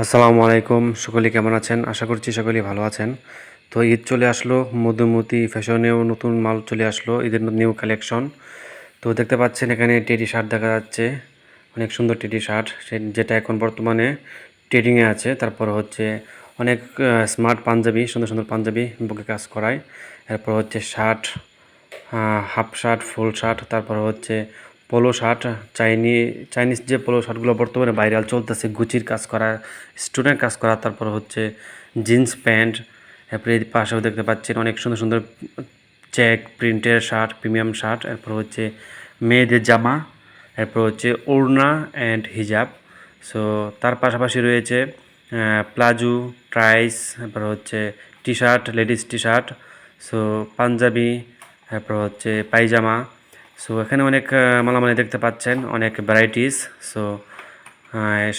আসসালামু আলাইকুম। সকলে কেমন আছেন? আশা করছি সকলে ভালো আছেন। তো ঈদ চলে আসলো, মধুমতি ফ্যাশনেও নতুন মাল চলে আসলো, ঈদের নিউ কালেকশন তো দেখতে পাচ্ছেন এখানে টেডি শার্ট দেখা যাচ্ছে, অনেক সুন্দর টেডি শার্ট যেটা এখন বর্তমানে ট্রেডিংয়ে আছে, তারপর হচ্ছে অনেক স্মার্ট পাঞ্জাবি, সুন্দর সুন্দর পাঞ্জাবি বুকে কাজ করায়। এরপর হচ্ছে shirt half shirt full shirt তারপর হচ্ছে পোলো শার্ট, চাইনি চাইনিজ যে পোলো শার্টগুলো বর্তমানে ভাইরাল চলতেছে, গুচির কাজ করা স্টুডেন্ট কাজ করা, তারপর হচ্ছে জিন্স প্যান্ট এরপরে পাশেও দেখতে পাচ্ছেন অনেক সুন্দর সুন্দর চেক, প্রিন্টের শার্ট, প্রিমিয়াম শার্ট, এরপর হচ্ছে মেয়েদের জামা, এরপর হচ্ছে ওড়না অ্যান্ড হিজাব। সো তার পাশাপাশি রয়েছে প্লাজো ট্রাইস তারপর হচ্ছে T shirt ladies T shirt so Panjabi, তারপর হচ্ছে পায়জামা। সো এখানে অনেক মালামালি দেখতে পাচ্ছেন, অনেক ভ্যারাইটিস সো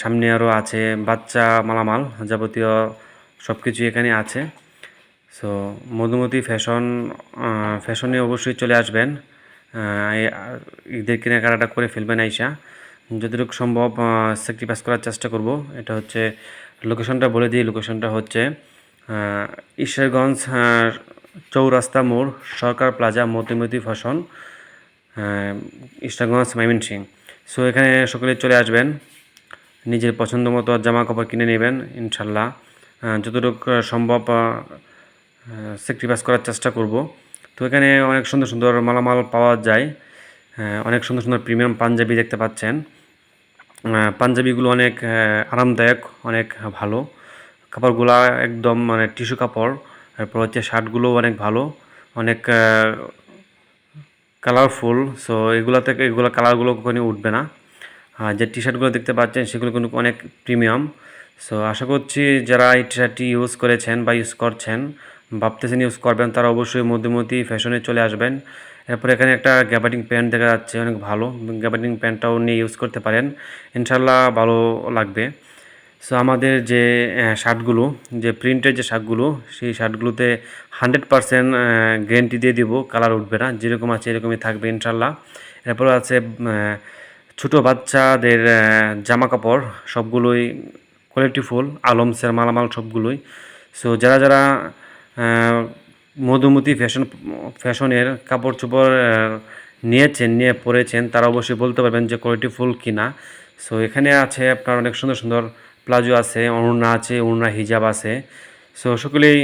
সামনে আরও আছে বাচ্চা মালামাল যাবতীয় সব কিছুই এখানে আছে। সো মধুমতি ফ্যাশন ফ্যাশনে অবশ্যই চলে আসবেন। ঈদের কেনাকাটা করে ফেলবেন আইসা। যতটুকু সম্ভব স্যাক্রিফাইস করার চেষ্টা করব। এটা হচ্ছে লোকেশনটা বলে দিই লোকেশনটা হচ্ছে ঈশ্বরগঞ্জ চৌরাস্তা মোড়, সরকার প্লাজা মতিমতি ফ্যাশন ইস্টাগঞ্জ সিং। সো এখানে সকলে চলে আসবেন। নিজের পছন্দ মতো জামা কাপড় কিনে নেবেন, ইনশাল্লাহ। যতটুকু সম্ভব স্যাক্রিফাইস করার চেষ্টা করব। তো এখানে অনেক সুন্দর সুন্দর মালামাল পাওয়া যায়। অনেক সুন্দর সুন্দর প্রিমিয়াম পাঞ্জাবি দেখতে পাচ্ছেন। পাঞ্জাবিগুলো অনেক আরামদায়ক, অনেক ভালো। কাপড়গুলো একদম মানে টিস্যু কাপড়, তারপর হচ্ছে শার্টগুলোও অনেক ভালো। অনেক কালারফুল সো এগুলো থেকে এগুলো কালারগুলো কখনই উঠবে না। আর যে টি শার্টগুলো দেখতে পাচ্ছেন, সেগুলো কিন্তু অনেক প্রিমিয়াম সো আশা করছি যারা এই টি শার্টটি ইউজ করেছেন বা ইউজ করছেন, ভাবতেছেন ইউজ করবেন, তারা অবশ্যই মধ্যমতি ফ্যাশনে চলে আসবেন। এরপর এখানে একটা গ্যাবাটিং প্যান্ট দেখা যাচ্ছে, অনেক ভালো। গ্যাবাটিং প্যান্টটাও নিয়ে ইউজ করতে পারেন। ইনশাল্লাহ ভালো লাগবে। সো আমাদের যে শার্টগুলো, যে প্রিন্টের যে শার্টগুলো, সেই শার্টগুলোতে হান্ড্রেড পারসেন্ট গ্যারেন্টি দিয়ে দিব কালার উঠবে না। যেরকম আছে এরকমই থাকবে, ইনশাল্লাহ। এরপর আছে ছোটো বাচ্চাদের জামা কাপড় সবগুলোই কোয়ালিটি ফুল আলমসের মালামাল সবগুলোই। সো যারা যারা মধুমতি ফ্যাশন ফ্যাশনের কাপড় চোপড় নিয়েছেন, নিয়ে পরেছেন, তারা অবশ্যই বলতে পারবেন যে কোয়ালিটি ফুল কিনা। সো এখানে আছে আপনার অনেক সুন্দর সুন্দর প্লাজো আছে অরুণা আছে অরুণা হিজাব আছে। সো সকলেই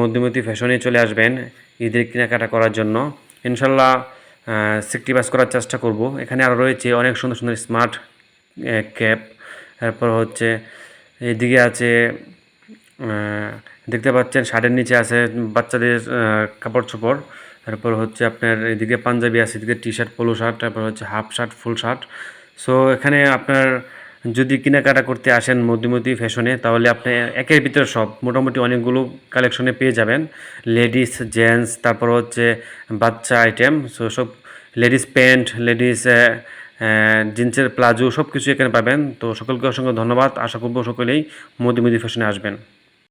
মধ্যমতি ফ্যাশনে চলে আসবেন ঈদের কেনাকাটা করার জন্য। ইনশাল্লাহ সেক্টিভাইজ করার চেষ্টা করব। এখানে আরও রয়েছে অনেক সুন্দর সুন্দর স্মার্ট ক্যাপ তারপর হচ্ছে, এদিকে আছে দেখতে পাচ্ছেন শার্টের নিচে আছে বাচ্চাদের কাপড় চোপড়। তারপর হচ্ছে আপনার এদিকে পাঞ্জাবি আছে, এদিকে টি শার্ট পোলো শার্ট তারপর হচ্ছে half shirt full shirt so এখানে আপনার যদি কেনাকাটা করতে আসেন মধ্যমতি ফ্যাশনে তাহলে আপনি একের ভিতরে সব। মোটামুটি অনেকগুলো কালেকশনে পেয়ে যাবেন। লেডিস জেন্টস তারপর হচ্ছে বাচ্চা আইটেম সো সব লেডিস প্যান্ট লেডিস জিন্সের প্লাজো সব কিছু এখানে পাবেন। তো সকলকে অসংখ্য ধন্যবাদ। আশা করব সকলেই মোদি মোদি ফ্যাশনে আসবেন।